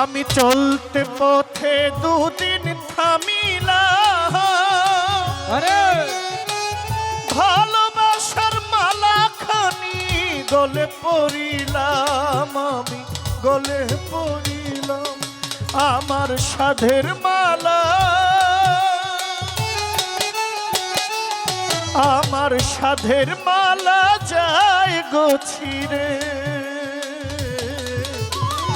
আমি চলতে পথে দুদিন থামিলা ভালোবাসার মালা খানি গলে পড়িলাম আমি গলে পড়িলাম আমার সাধের মালা। আমার সাধের মালা যায় গছিরে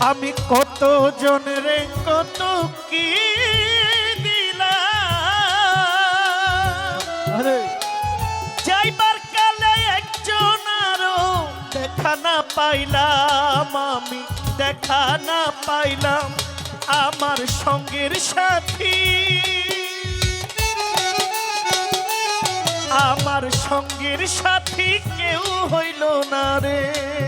আমি কত জনরে কত কি যাইবার কালে একজন আরও দেখা না পাইলাম আমি দেখা না পাইলাম আমার সঙ্গের সাথী। আমার সঙ্গের সাথী কেউ হইল না রে।